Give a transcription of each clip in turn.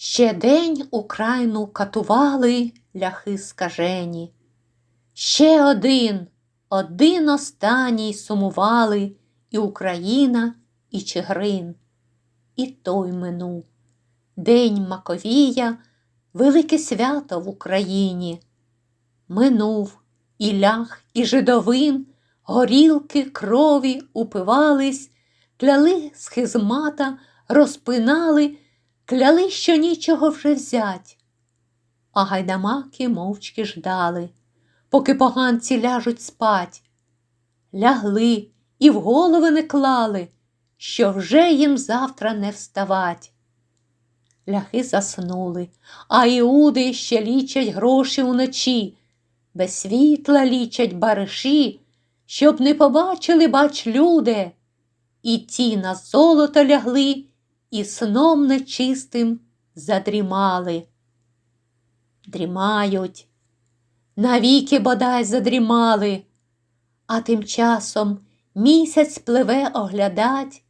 Ще день Україну катували ляхи скажені. Ще один, один останній сумували і Україна, і Чигирин. І той минув. День Маковія, велике свято в Україні. Минув і лях, і жидовин, горілки, крові упивались, кляли схизмата, розпинали, кляли, що нічого вже взять. А гайдамаки мовчки ждали, поки поганці ляжуть спать. Лягли і в голови не клали, що вже їм завтра не вставать. Ляхи заснули, а іуди ще лічать гроші уночі, без світла лічать бариші, щоб не побачили, бач, люди, і ті на золото лягли, і сном нечистим задрімали. Дрімають, навіки бодай задрімали, а тим часом місяць пливе оглядать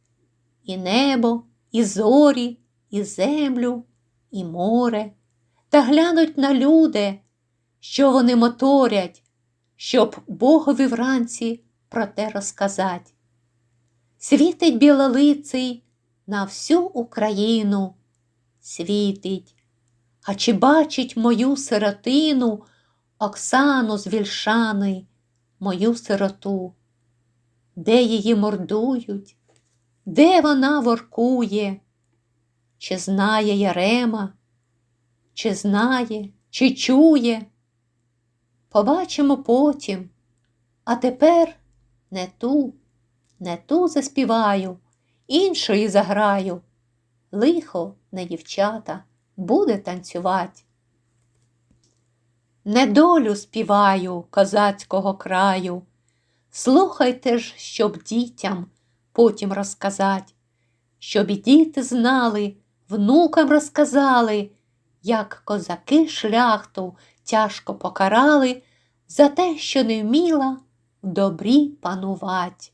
і небо, і зорі, і землю, і море, та глянуть на люди, що вони моторять, щоб Богові вранці про те розказать. Світить білолиций на всю Україну, світить, а чи бачить мою сиротину, Оксану з Вільшани, мою сироту, де її мордують, де вона воркує, чи знає Ярема, чи знає, чи чує. Побачимо потім, а тепер не ту, не ту заспіваю, іншої заграю. Лихо, не дівчата, буде танцювать. Недолю співаю козацького краю. Слухайте ж, щоб дітям потім розказать, щоб і діти знали, внукам розказали, як козаки шляхту тяжко покарали за те, що не вміла в добрі панувать.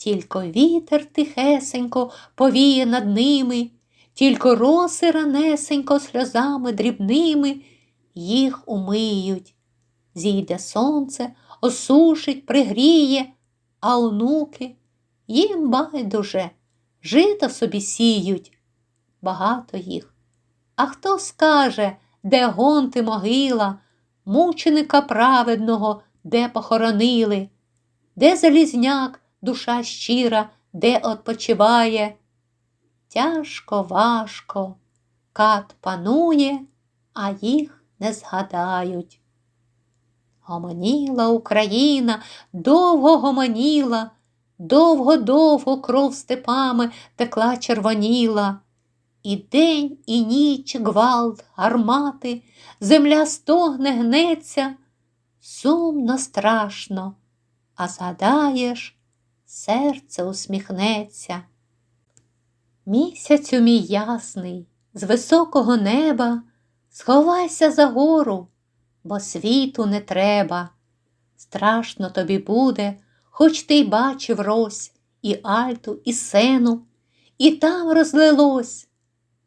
тільки вітер тихесенько повіє над ними, тільки роси ранесенько сльозами дрібними їх умиють. Зійде сонце, осушить, пригріє, а онуки їм байдуже, жито собі сіють, багато їх. А хто скаже, де гонти могила, мученика праведного, де похоронили, де залізняк, душа щира, де odpoчиває? Тяжко, важко, кат панує, а їх не згадають. Гомоніла Україна, довго гомоніла, довго-довго кров степами текла червоніла. І день, і ніч гвалт, гармати, земля стогне, гнеться, сумно, страшно, а згадаєш, серце усміхнеться. Місяцю мій ясний, з високого неба, сховайся за гору, бо світу не треба. Страшно тобі буде, хоч ти й бачив рось, і альту, і сену, і там розлилось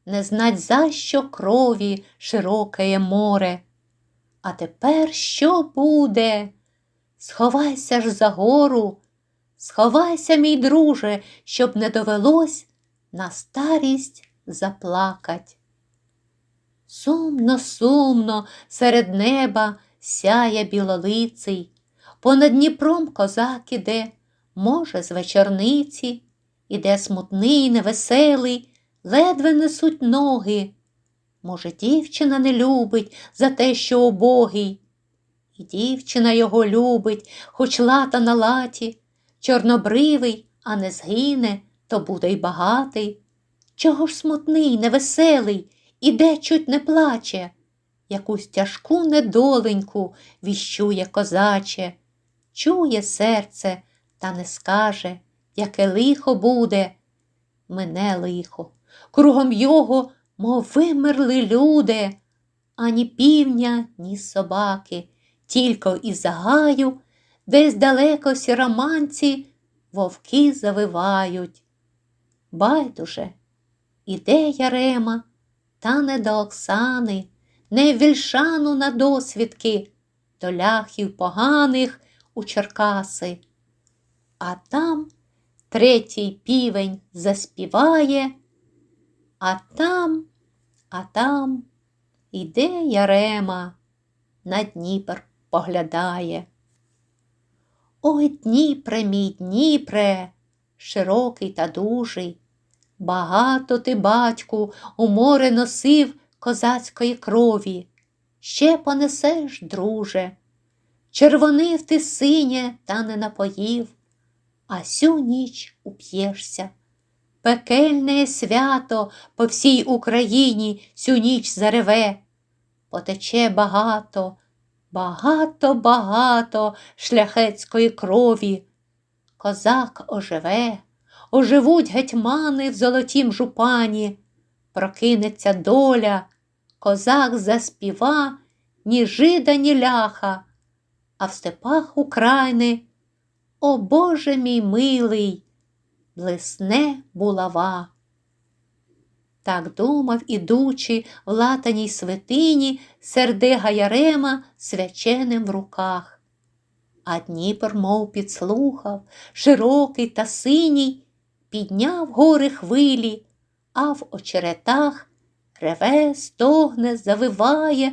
не знать за що крові широке море. А тепер що буде? Сховайся ж за гору, сховайся, мій друже, щоб не довелось на старість заплакать. Сумно, сумно серед неба сяє білолиций, понад Дніпром козак іде, може, з вечорниці, іде смутний, невеселий ледве несуть ноги. Може, дівчина не любить за те, що обогий. І дівчина його любить, хоч лата на латі, чорнобривий, а не згине, то буде й багатий. Чого ж смутний, невеселий, іде чуть не плаче, якусь тяжку недоленьку віщує козаче, чує серце, та не скаже, яке лихо буде. Мене лихо, кругом його, мов вимерли люди, ані півня, ні собаки, тільки із загаю, десь далеко сіроманці вовки завивають. Байдуже, іде Ярема, та не до Оксани, не вільшану на досвідки, до ляхів поганих у Черкаси. А там третій півень заспіває, а там, а там іде Ярема, на Дніпр поглядає. Ой, Дніпре, мій Дніпре, широкий та дужий, багато ти, батьку, у море носив козацької крові, ще понесеш, друже, червонив ти синє та не напоїв, а сю ніч уп'єшся. Пекельне свято по всій Україні сю ніч зареве, потече багато, багато, багато шляхетської крові. Козак оживе, оживуть гетьмани в золотім жупані, прокинеться доля, козак заспіва ні жида, ні ляха, а в степах України, о Боже мій милий, блисне булава. Так думав, ідучи в латаній святині, сердега Ярема свяченим в руках. А Дніпр, мов підслухав, широкий та синій, підняв гори хвилі, а в очеретах реве, стогне, завиває,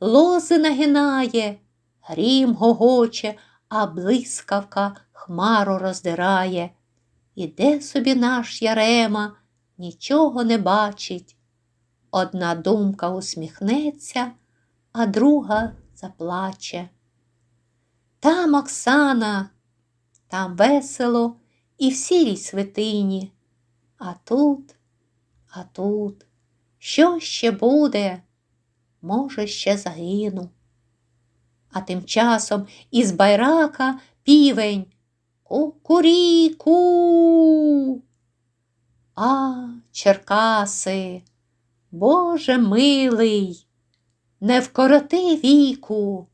лози нагинає, грім гогоче, а блискавка хмару роздирає. Іде собі наш Ярема, нічого не бачить. Одна думка усміхнеться, а друга заплаче. Там Оксана, там весело і в сірій святині. А тут, а тут, що ще буде? Може, ще загину. А тим часом із байрака півень Кукуріку. А, Черкаси, Боже милий, не вкороти віку.